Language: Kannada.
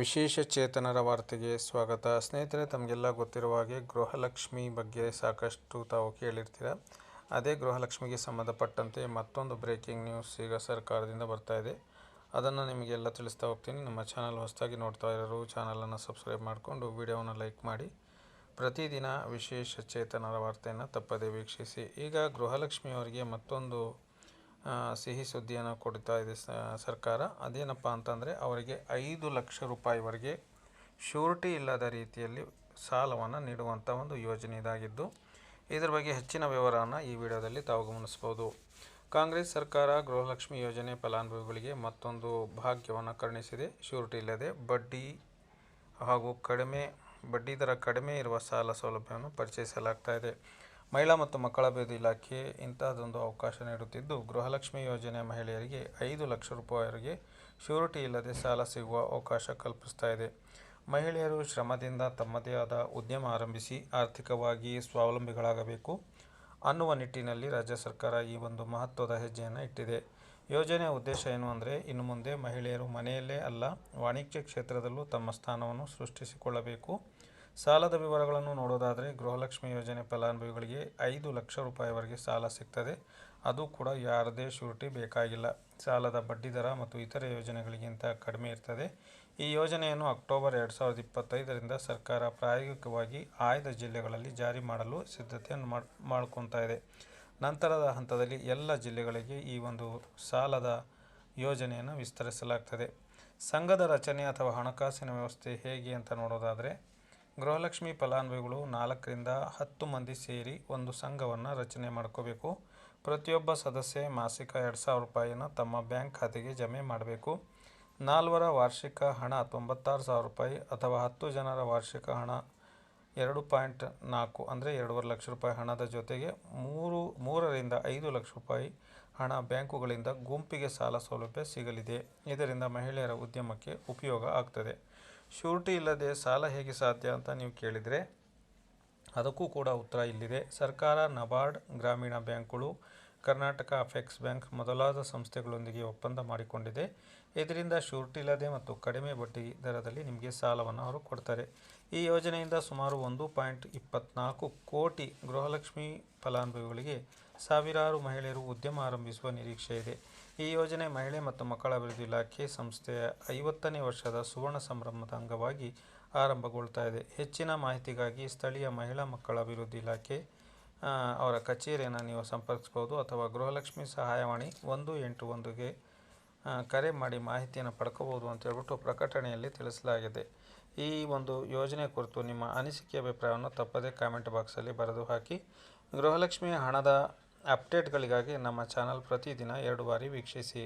ವಿಶೇಷ ಚೇತನರ ವಾರ್ತೆಗೆ ಸ್ವಾಗತ. ಸ್ನೇಹಿತರೆ, ತಮಗೆಲ್ಲ ಗೊತ್ತಿರುವ ಹಾಗೆ ಗೃಹಲಕ್ಷ್ಮಿ ಬಗ್ಗೆ ಸಾಕಷ್ಟು ತಾವು ಕೇಳಿರ್ತೀರ. ಅದೇ ಗೃಹಲಕ್ಷ್ಮಿಗೆ ಸಂಬಂಧಪಟ್ಟಂತೆ ಮತ್ತೊಂದು ಬ್ರೇಕಿಂಗ್ ನ್ಯೂಸ್ ಈಗ ಸರ್ಕಾರದಿಂದ ಬರ್ತಾ ಇದೆ. ಅದನ್ನು ನಿಮಗೆಲ್ಲ ತಿಳಿಸ್ತಾ ಹೋಗ್ತೀನಿ. ನಮ್ಮ ಚಾನಲ್ ಹೊಸದಾಗಿ ನೋಡ್ತಾ ಇರೋರು, ಚಾನಲನ್ನು ಸಬ್ಸ್ಕ್ರೈಬ್ ಮಾಡಿಕೊಂಡು ವಿಡಿಯೋವನ್ನು ಲೈಕ್ ಮಾಡಿ. ಪ್ರತಿದಿನ ವಿಶೇಷ ಚೇತನರ ವಾರ್ತೆಯನ್ನು ತಪ್ಪದೇ ವೀಕ್ಷಿಸಿ. ಈಗ ಗೃಹಲಕ್ಷ್ಮಿಯವರಿಗೆ ಮತ್ತೊಂದು ಸಿಹಿ ಸುದ್ದಿಯನ್ನು ಕೊಡ್ತಾ ಇದೆ ಸರ್ಕಾರ. ಅದೇನಪ್ಪ ಅಂತಂದರೆ, ಅವರಿಗೆ ಐದು ಲಕ್ಷ ರೂಪಾಯಿವರೆಗೆ ಶ್ಯೂರಿಟಿ ಇಲ್ಲದ ರೀತಿಯಲ್ಲಿ ಸಾಲವನ್ನು ನೀಡುವಂಥ ಒಂದು ಯೋಜನೆ ಇದಾಗಿದ್ದು, ಇದರ ಬಗ್ಗೆ ಹೆಚ್ಚಿನ ವಿವರವನ್ನು ಈ ವಿಡಿಯೋದಲ್ಲಿ ತಾವು ಗಮನಿಸ್ಬೋದು ಕಾಂಗ್ರೆಸ್ ಸರ್ಕಾರ ಗೃಹಲಕ್ಷ್ಮಿ ಯೋಜನೆ ಫಲಾನುಭವಿಗಳಿಗೆ ಮತ್ತೊಂದು ಭಾಗ್ಯವನ್ನು ಕರುಣಿಸಿದೆ. ಶ್ಯೂರಿಟಿ ಇಲ್ಲದೆ ಬಡ್ಡಿ ಹಾಗೂ ಕಡಿಮೆ ಬಡ್ಡಿ ದರ ಕಡಿಮೆ ಇರುವ ಸಾಲ ಸೌಲಭ್ಯವನ್ನು ಪರಿಚಯಿಸಲಾಗ್ತಾ ಇದೆ ಮಹಿಳಾ ಮತ್ತು ಮಕ್ಕಳ ಅಭಿವೃದ್ಧಿ ಇಲಾಖೆ ಇಂತಹದೊಂದು ಅವಕಾಶ ನೀಡುತ್ತಿದ್ದು, ಗೃಹಲಕ್ಷ್ಮಿ ಯೋಜನೆ ಮಹಿಳೆಯರಿಗೆ ಐದು ಲಕ್ಷ ರೂಪಾಯಿವರೆಗೆ ಶ್ಯೂರಿಟಿ ಇಲ್ಲದೆ ಸಾಲ ಸಿಗುವ ಅವಕಾಶ ಕಲ್ಪಿಸ್ತಾ ಇದೆ ಮಹಿಳೆಯರು ಶ್ರಮದಿಂದ ತಮ್ಮದೇ ಆದ ಉದ್ಯಮ ಆರಂಭಿಸಿ ಆರ್ಥಿಕವಾಗಿ ಸ್ವಾವಲಂಬಿಗಳಾಗಬೇಕು ಅನ್ನುವ ನಿಟ್ಟಿನಲ್ಲಿ ರಾಜ್ಯ ಸರ್ಕಾರ ಈ ಒಂದು ಮಹತ್ವದ ಹೆಜ್ಜೆಯನ್ನು ಇಟ್ಟಿದೆ. ಯೋಜನೆಯ ಉದ್ದೇಶ ಏನು ಅಂದರೆ, ಇನ್ನು ಮುಂದೆ ಮಹಿಳೆಯರು ಮನೆಯಲ್ಲೇ ಅಲ್ಲ, ವಾಣಿಜ್ಯ ಕ್ಷೇತ್ರದಲ್ಲೂ ತಮ್ಮ ಸ್ಥಾನವನ್ನು ಸೃಷ್ಟಿಸಿಕೊಳ್ಳಬೇಕು. ಸಾಲದ ವಿವರಗಳನ್ನು ನೋಡೋದಾದರೆ, ಗೃಹಲಕ್ಷ್ಮಿ ಯೋಜನೆ ಫಲಾನುಭವಿಗಳಿಗೆ ಐದು ಲಕ್ಷ ರೂಪಾಯಿವರೆಗೆ ಸಾಲ ಸಿಗ್ತದೆ. ಅದು ಕೂಡ ಯಾರದೇ ಶ್ಯೂರಿಟಿ ಬೇಕಾಗಿಲ್ಲ. ಸಾಲದ ಬಡ್ಡಿ ದರ ಮತ್ತು ಇತರೆ ಯೋಜನೆಗಳಿಗಿಂತ ಕಡಿಮೆ ಇರ್ತದೆ. ಈ ಯೋಜನೆಯನ್ನು ಅಕ್ಟೋಬರ್ ಎರಡು ಸಾವಿರದ ಇಪ್ಪತ್ತೈದರಿಂದ ಸರ್ಕಾರ ಪ್ರಾಯೋಗಿಕವಾಗಿ ಆಯ್ದ ಜಿಲ್ಲೆಗಳಲ್ಲಿ ಜಾರಿ ಮಾಡಲು ಸಿದ್ಧತೆಯನ್ನು ಮಾಡಿ ಮಾಡ್ಕೊತಾ ಇದೆ. ನಂತರದ ಹಂತದಲ್ಲಿ ಎಲ್ಲ ಜಿಲ್ಲೆಗಳಿಗೆ ಈ ಒಂದು ಸಾಲದ ಯೋಜನೆಯನ್ನು ವಿಸ್ತರಿಸಲಾಗ್ತದೆ. ಸಂಘದ ರಚನೆ ಅಥವಾ ಹಣಕಾಸಿನ ವ್ಯವಸ್ಥೆ ಹೇಗೆ ಅಂತ ನೋಡೋದಾದರೆ, ಗೃಹಲಕ್ಷ್ಮಿ ಫಲಾನುಭವಿಗಳು ನಾಲ್ಕರಿಂದ ಹತ್ತು ಮಂದಿ ಸೇರಿ ಒಂದು ಸಂಘವನ್ನು ರಚನೆ ಮಾಡ್ಕೋಬೇಕು. ಪ್ರತಿಯೊಬ್ಬ ಸದಸ್ಯ ಮಾಸಿಕ ಎರಡು ಸಾವಿರ ರೂಪಾಯಿಯನ್ನು ತಮ್ಮ ಬ್ಯಾಂಕ್ ಖಾತೆಗೆ ಜಮೆ ಮಾಡಬೇಕು. ನಾಲ್ವರ ವಾರ್ಷಿಕ ಹಣ ತೊಂಬತ್ತಾರು ಸಾವಿರ ರೂಪಾಯಿ ಅಥವಾ ಹತ್ತು ಜನರ ವಾರ್ಷಿಕ ಹಣ ಎರಡು ಪಾಯಿಂಟ್ ನಾಲ್ಕು ಅಂದರೆ ಎರಡೂವರೆ ಲಕ್ಷ ರೂಪಾಯಿ ಹಣದ ಜೊತೆಗೆ ಮೂರು, ಮೂರರಿಂದ ಐದು ಲಕ್ಷ ರೂಪಾಯಿ ಹಣ ಬ್ಯಾಂಕುಗಳಿಂದ ಗುಂಪಿಗೆ ಸಾಲ ಸೌಲಭ್ಯ ಸಿಗಲಿದೆ. ಇದರಿಂದ ಮಹಿಳೆಯರ ಉದ್ಯಮಕ್ಕೆ ಉಪಯೋಗ ಆಗ್ತದೆ. ಶೂರಿಟಿ ಇಲ್ಲದೆ ಸಾಲ ಹೇಗೆ ಸಾಧ್ಯ ಅಂತ ನೀವು ಕೇಳಿದರೆ, ಅದಕ್ಕೂ ಕೂಡ ಉತ್ತರ ಇಲ್ಲಿದೆ. ಸರ್ಕಾರ ನಬಾರ್ಡ್ ಗ್ರಾಮೀಣ ಬ್ಯಾಂಕ್ಗಳು ಕರ್ನಾಟಕ ಅಫೆಕ್ಸ್ ಬ್ಯಾಂಕ್ ಮೊದಲಾದ ಸಂಸ್ಥೆಗಳೊಂದಿಗೆ ಒಪ್ಪಂದ ಮಾಡಿಕೊಂಡಿದೆ. ಇದರಿಂದ ಶ್ಯೂರಿಟಿ ಇಲ್ಲದೆ ಮತ್ತು ಕಡಿಮೆ ಬಡ್ಡಿ ದರದಲ್ಲಿ ನಿಮಗೆ ಸಾಲವನ್ನು ಅವರು ಕೊಡ್ತಾರೆ. ಈ ಯೋಜನೆಯಿಂದ ಸುಮಾರು ಒಂದು ಪಾಯಿಂಟ್ ಇಪ್ಪತ್ನಾಲ್ಕು ಕೋಟಿ ಗೃಹಲಕ್ಷ್ಮಿ ಫಲಾನುಭವಿಗಳಿಗೆ ಸಾವಿರಾರು ಮಹಿಳೆಯರು ಉದ್ಯಮ ಆರಂಭಿಸುವ ನಿರೀಕ್ಷೆ ಇದೆ. ಈ ಯೋಜನೆ ಮಹಿಳೆ ಮತ್ತು ಮಕ್ಕಳ ಅಭಿವೃದ್ಧಿ ಇಲಾಖೆ ಸಂಸ್ಥೆಯ ಐವತ್ತನೇ ವರ್ಷದ ಸುವರ್ಣ ಸಂಭ್ರಮದ ಅಂಗವಾಗಿ ಆರಂಭಗೊಳ್ತಾ ಇದೆ. ಹೆಚ್ಚಿನ ಮಾಹಿತಿಗಾಗಿ ಸ್ಥಳೀಯ ಮಹಿಳಾ ಮಕ್ಕಳ ಅಭಿವೃದ್ಧಿ ಇಲಾಖೆ ಅವರ ಕಚೇರಿಯನ್ನು ನೀವು ಸಂಪರ್ಕಿಸ್ಬೋದು ಅಥವಾ ಗೃಹಲಕ್ಷ್ಮಿ ಸಹಾಯವಾಣಿ ಒಂದು ಎಂಟು ಒಂದುಗೆ ಕರೆ ಮಾಡಿ ಮಾಹಿತಿಯನ್ನು ಪಡ್ಕೋಬೋದು ಅಂತ ಹೇಳ್ಬಿಟ್ಟು ಪ್ರಕಟಣೆಯಲ್ಲಿ ತಿಳಿಸಲಾಗಿದೆ. ಈ ಒಂದು ಯೋಜನೆ ಕುರಿತು ನಿಮ್ಮ ಅನಿಸಿಕೆ ಅಭಿಪ್ರಾಯವನ್ನು ತಪ್ಪದೇ ಕಾಮೆಂಟ್ ಬಾಕ್ಸಲ್ಲಿ ಬರೆದು ಹಾಕಿ. ಗೃಹಲಕ್ಷ್ಮಿ ಹಣದ ಅಪ್ಡೇಟ್ಗಳಿಗಾಗಿ ನಮ್ಮ ಚಾನಲ್ ಪ್ರತಿದಿನ ಎರಡು ಬಾರಿ ವೀಕ್ಷಿಸಿ.